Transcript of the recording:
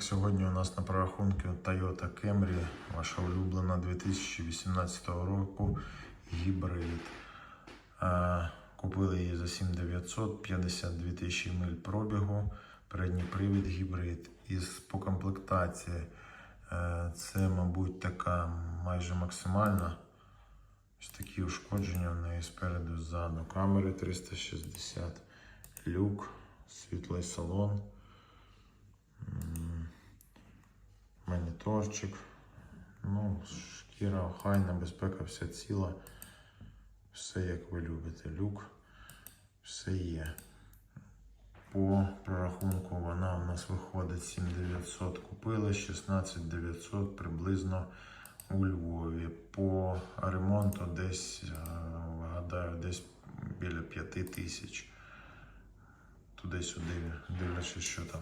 Так, сьогодні у нас на прорахунку Toyota Camry, ваша улюблена 2018 року гібрид. Е, Купили її за 7900, 52 тисячі миль пробігу, передній привід гібрид. Із по комплектації е, це, мабуть, така майже максимальна. Ось такі ушкодження в неї спереду ззаду. Камери 360, люк, світлий салон. Моніторчик. Ну, шкіра, охайна, безпека, вся ціла. Все як ви любите. Люк, все є. По прорахунку вона у нас виходить 7900 купили, 16900 приблизно у Львові. По ремонту десь, е, гадаю, десь біля 5000. Туди-сюди, дивлячись, що там